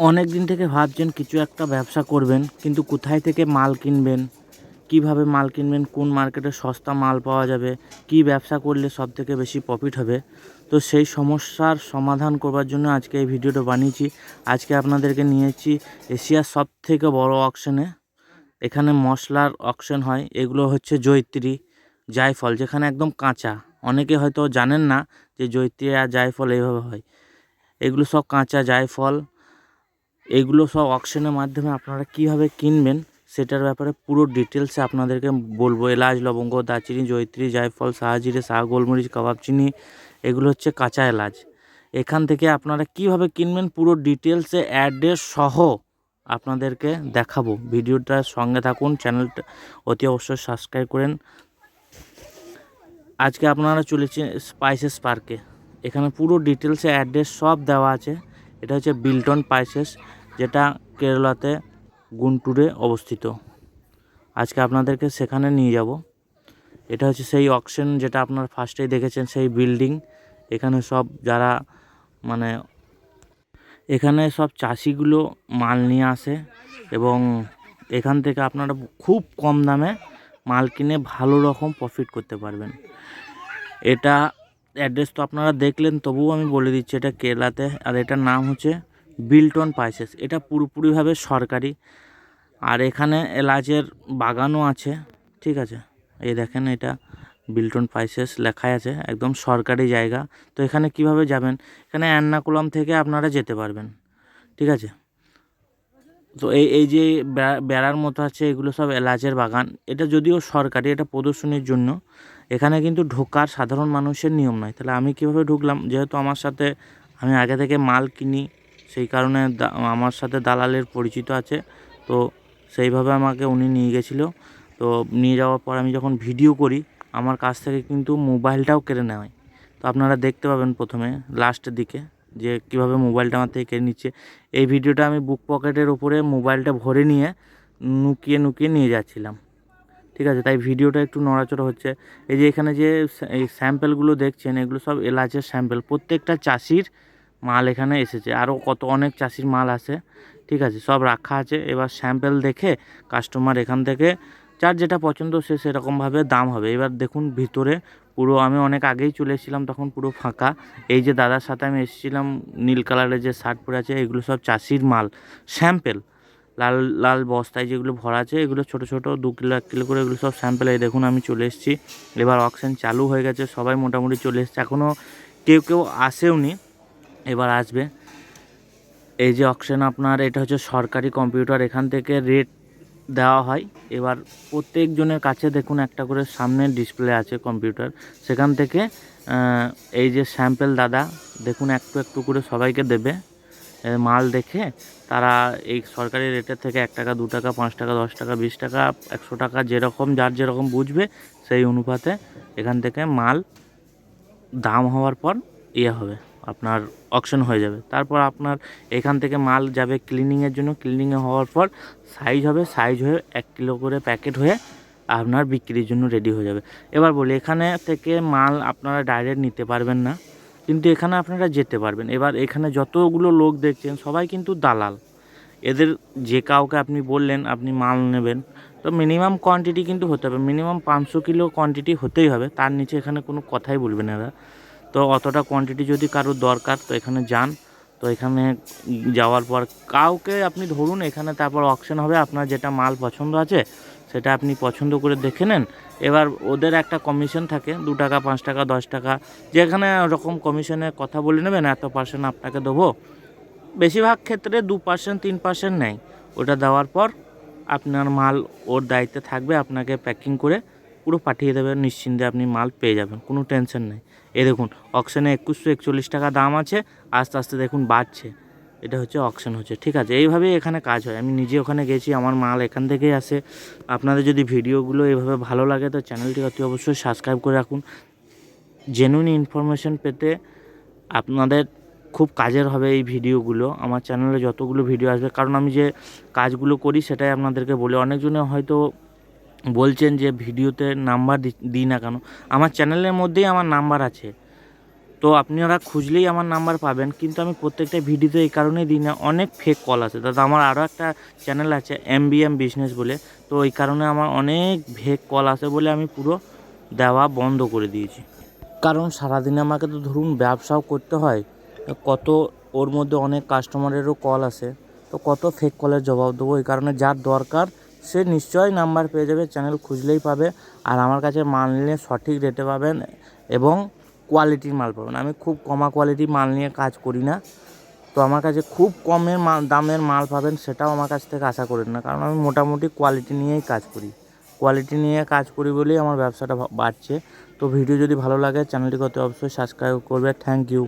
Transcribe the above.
অনেক দিন থেকে ভাবছেন কিছু একটা ব্যবসা করবেন, কিন্তু কোথায় থেকে মাল কিনবেন? কীভাবে মাল কিনবেন? কোন মার্কেটে সস্তা মাল পাওয়া যাবে? কি ব্যবসা করলে সব থেকে বেশি প্রফিট হবে? তো সেই সমস্যার সমাধান করবার জন্য আজকে এই ভিডিওটা বানিয়েছি। আজকে আপনাদেরকে নিয়েছি এশিয়ার সব থেকে বড় অকশনে এখানে মশলার অকশন হয়, এগুলো হচ্ছে জৈত্রী জায়ফল, যেখানে একদম কাঁচা। অনেকে হয়তো জানেন না যে জৈত্রী আর জায়ফল এইভাবে হয়। এগুলো সব কাঁচা জায়ফল এইগুলো সব অকশনের মাধ্যমে আপনারা কীভাবে কিনবেন, সেটার ব্যাপারে পুরো ডিটেলসে আপনাদেরকে বলব। এলাচ, লবঙ্গ, দারচিনি, জয়িত্রী, জায়ফল শাহজিরে শাহ, গোলমরিচ, কাবাব চিনি, এগুলো হচ্ছে কাঁচা এলাচ। এখান থেকে আপনারা কীভাবে কিনবেন পুরো ডিটেলসে অ্যাড্রেস সহ আপনাদেরকে দেখাবো। ভিডিওটার সঙ্গে থাকুন চ্যানেলটা অতি অবশ্যই সাবস্ক্রাইব করেন। আজকে আপনারা চলেছেন স্পাইসেস পার্কে এখানে পুরো ডিটেলসে অ্যাড্রেস সব দেওয়া আছে। এটা হচ্ছে বিল্টন স্পাইসেস যেটা কেরালাতে গুন্টুরে অবস্থিত। আজকে আপনাদেরকে সেখানে নিয়ে যাব। এটা হচ্ছে সেই অকশন যেটা আপনার ফার্স্টেই দেখেছেন, সেই বিল্ডিং। এখানে সব যারা মানে এখানে সব চাষিগুলো মাল নিয়ে আসে এবং এখান থেকে আপনারা খুব কম দামে মাল কিনে ভালো রকম প্রফিট করতে পারবেন। এটা অ্যাড্রেস তো আপনারা দেখলেন, তবুও আমি বলে দিচ্ছি এটা কেরালাতে। আর এটার নাম হচ্ছে বিল্টন পাইসেস। এটা পুরোপুরিভাবে সরকারি। আর এখানে এলাচের বাগানও আছে, ঠিক আছে? এই দেখেন এটা বিল্টন পাইসেস লেখাই আছে, একদম সরকারি জায়গা। তো এখানে কীভাবে যাবেন? এখানে এর্নাকুলাম থেকে আপনারা যেতে পারবেন, ঠিক আছে? তো এই এই যে বেড়া- বেড়ার মতো আছে, এগুলো সব এলাচের বাগান। এটা যদিও সরকারি, এটা প্রদর্শনীর জন্য। এখানে কিন্তু ঢোকার সাধারণ মানুষের নিয়ম নয় তাহলে আমি কীভাবে ঢুকলাম? যেহেতু আমার সাথে আমি আগে থেকে মাল কিনি, সেই কারণে আমার সাথে দালালের পরিচিত আছে। তো সেইভাবে আমাকে উনি নিয়ে গেছিল। তো নিয়ে যাওয়ার পর আমি যখন ভিডিও করি, আমার কাছ থেকে কিন্তু মোবাইলটাও কেড়ে নেওয়া হয় তো আপনারা দেখতে পাবেন প্রথমে, লাস্টের দিকে, যে কীভাবে মোবাইলটা আমার থেকে কেড়ে নিচ্ছে। এই ভিডিওটা আমি বুক পকেটের উপরে মোবাইলটা ভরে নিয়ে নুকিয়ে নুকিয়ে নিয়ে যাচ্ছিলাম। ঠিক আছে? তাই ভিডিওটা একটু নড়াচড়া হচ্ছে। এই যে এখানে যে এই স্যাম্পেলগুলো দেখছেন, এগুলো সব এলাচের স্যাম্পেল প্রত্যেকটা চাষির মাল এখানে এসেছে। আরও কত, অনেক চাষির মাল আছে। ঠিক আছে? সব রাখা আছে। এবার স্যাম্পেল দেখে কাস্টমার এখান থেকে যার যেটা পছন্দ সে সেরকমভাবে দাম হবে। এবার দেখুন ভিতরে পুরো, আমি অনেক আগেই চলে এসেছিলাম তখন পুরো ফাঁকা। এই যে দাদার সাথে আমি এসেছিলাম, নীল কালারের যে শার্ট পরে আছে, এগুলো সব চাষির মাল। স্যাম্পেল লাল লাল বস্তায় যেগুলো ভরা আছে, এগুলো ছোট ছোট, দু কিলো, এক কিলো করে এগুলো সব স্যাম্পেল এই দেখুন, আমি চলে এসেছি। এবার অকশন চালু হয়ে গেছে, সবাই মোটামুটি চলে এসেছে। এখনও কেউ কেউ আসেওনি এবার আসবে। এই যে অকশন আপনার, এটা হচ্ছে সরকারি কম্পিউটার এখান থেকে রেট দেওয়া হয়। এবার প্রত্যেকজনের কাছে দেখুন, একটা করে সামনে ডিসপ্লে আছে কম্পিউটার সেখান থেকে এই যে স্যাম্পেল দাদা, দেখুন, একটু একটু করে সবাইকে দেবে। মাল দেখে তারা এই সরকারি রেটের থেকে এক টাকা, দু টাকা, পাঁচ টাকা, দশ টাকা, বিশ টাকা, একশো টাকা যেরকম, যার যেরকম বুঝবে, সেই অনুপাতে এখান থেকে মাল দাম হওয়ার পর ইয়ে হবে, আপনার অকশন হয়ে যাবে। তারপর আপনার এখান থেকে মাল যাবে ক্লিনিংয়ের জন্য ক্লিনিংয়ে হওয়ার পর সাইজ হবে সাইজ হয়ে এক কিলো করে প্যাকেট হয়ে আপনার বিক্রির জন্য রেডি হয়ে যাবে। এবার বলি, এখানে থেকে মাল আপনারা ডাইরেক্ট নিতে পারবেন না। কিন্তু এখানে আপনারা যেতে পারবেন। এবার এখানে যতগুলো লোক দেখছেন, সবাই কিন্তু দালাল। এদের যে কাউকে আপনি বললেন, আপনি মাল নেবেন, তো মিনিমাম কোয়ান্টিটি কিন্তু হতে হবে। মিনিমাম পাঁচশো কিলো কোয়ান্টিটি হতেই হবে। তার নিচে এখানে কোনো কথাই বলবেন এরা। তো অতটা কোয়ান্টিটি যদি কারোর দরকার, তো এখানে যান। তো এখানে যাওয়ার পর কাউকে আপনি ধরুন, এখানে তারপর অকশন হবে। আপনার যেটা মাল পছন্দ আছে সেটা আপনি পছন্দ করে দেখে নেন। এবার ওদের একটা কমিশন থাকে, দু টাকা, পাঁচ টাকা, দশ টাকা, যেখানে ওরকম কমিশনে কথা বলে নেবেন, এত পার্সেন্ট আপনাকে দেবো। বেশিরভাগ ক্ষেত্রে দু পার্সেন্ট তিন পার্সেন্ট নেয়। ওটা দেওয়ার পর আপনার মাল ওর দায়িত্বে থাকবে, আপনাকে প্যাকিং করে পুরো পাঠিয়ে দেবে, নিশ্চিন্তে আপনি মাল পেয়ে যাবেন, কোনো টেনশন নেই। এ দেখুন অকশনে একুশশো একচল্লিশ টাকা দাম আছে, আস্তে আস্তে দেখুন বাড়ছে। এটা হচ্ছে অকশন হচ্ছে। ঠিক আছে, এইভাবেই এখানে কাজ হয়। আমি নিজে ওখানে গেছি, আমার মাল এখান থেকেই আসে। আপনাদের যদি ভিডিওগুলো এইভাবে ভালো লাগে তো চ্যানেলটি অতি অবশ্যই সাবস্ক্রাইব করে রাখুন। জেনুইন ইনফরমেশন পেতে আপনাদের খুব কাজের হবে এই ভিডিওগুলো। আমার চ্যানেলে যতগুলো ভিডিও আসবে, কারণ আমি যে কাজগুলো করি সেটাই আপনাদেরকে বলি। অনেকজনে হয়তো বলছেন যে, ভিডিওতে নাম্বার দিই না কেন? আমার চ্যানেলের মধ্যেই আমার নাম্বার আছে। তো আপনারা খুঁজলেই আমার নাম্বার পাবেন। কিন্তু আমি প্রত্যেকটা ভিডিওতে এই কারণেই দিই না, অনেক ফেক কল আছে। দাদা, আমার আরও একটা চ্যানেল আছে এম বি এম বিজনেস বলে। তো এই কারণে আমার অনেক ফেক কল আসে বলে আমি পুরো দেওয়া বন্ধ করে দিয়েছি। কারণ সারাদিনে আমাকে তো ধরুন ব্যবসাও করতে হয়, কত ওর মধ্যে অনেক কাস্টমারেরও কল আসে তো কত ফেক কলের জবাব দেবো? এই কারণে যার দরকার, সে নিশ্চয়ই নাম্বার পেয়ে যাবে চ্যানেল খুঁজলেই পাবে, আর আমার কাছে মাল নিলে সঠিক রেটে পাবেন এবং কোয়ালিটির মাল পাবেন আমি খুব কমা কোয়ালিটির মাল নিয়ে কাজ করি না। তো আমার কাছে খুব কমের মাল দামের মাল পাবেন সেটাও আমার কাছ থেকে আশা করেন না। কারণ আমি মোটামুটি কোয়ালিটি নিয়েই কাজ করি। কোয়ালিটি নিয়ে কাজ করি বলেই আমার ব্যবসাটা বাড়ছে। তো ভিডিও যদি ভালো লাগে চ্যানেলটিকে অতি অবশ্যই সাবস্ক্রাইব করবে। Thank you